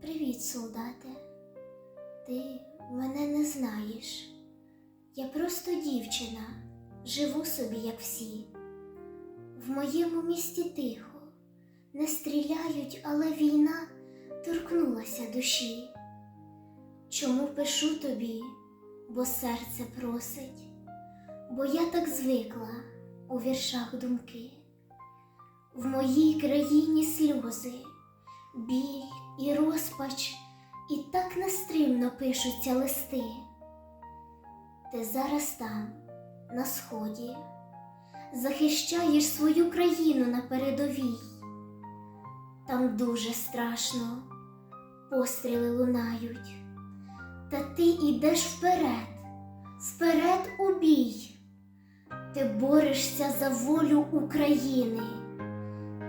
Привіт, солдате. Ти мене не знаєш. Я просто дівчина, живу собі, як всі. В моєму місті тихо, не стріляють, але війна торкнулася душі. Чому пишу тобі, бо серце просить, бо я так звикла у віршах думки. В моїй країні сльози, біль і розпач, і так нестримно пишуться листи. Ти зараз там, на сході, захищаєш свою країну на передовій. Там дуже страшно, постріли лунають, та ти йдеш вперед, вперед у бій. Ти борешся за волю України,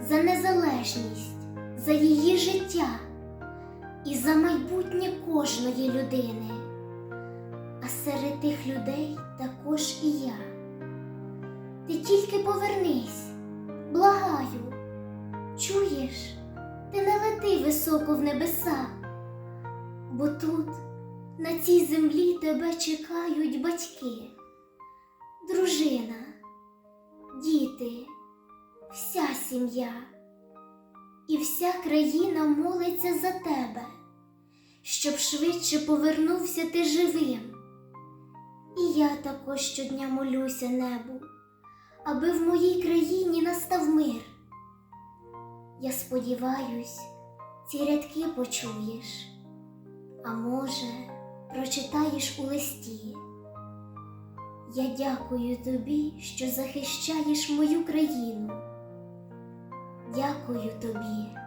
за незалежність, за її життя і за майбутнє кожної людини. А серед тих людей також і я. Ти тільки повернись, благаю, чуєш, ти не лети високо в небеса, бо тут, на цій землі, тебе чекають батьки, дружина, діти, вся сім'я, і вся країна молиться за тебе, щоб швидше повернувся ти живим. І я також щодня молюся небу, аби в моїй країні настав мир. Я сподіваюсь, ці рядки почуєш, а може, прочитаєш у листі. Я дякую тобі, що захищаєш мою країну. Дякую тобі.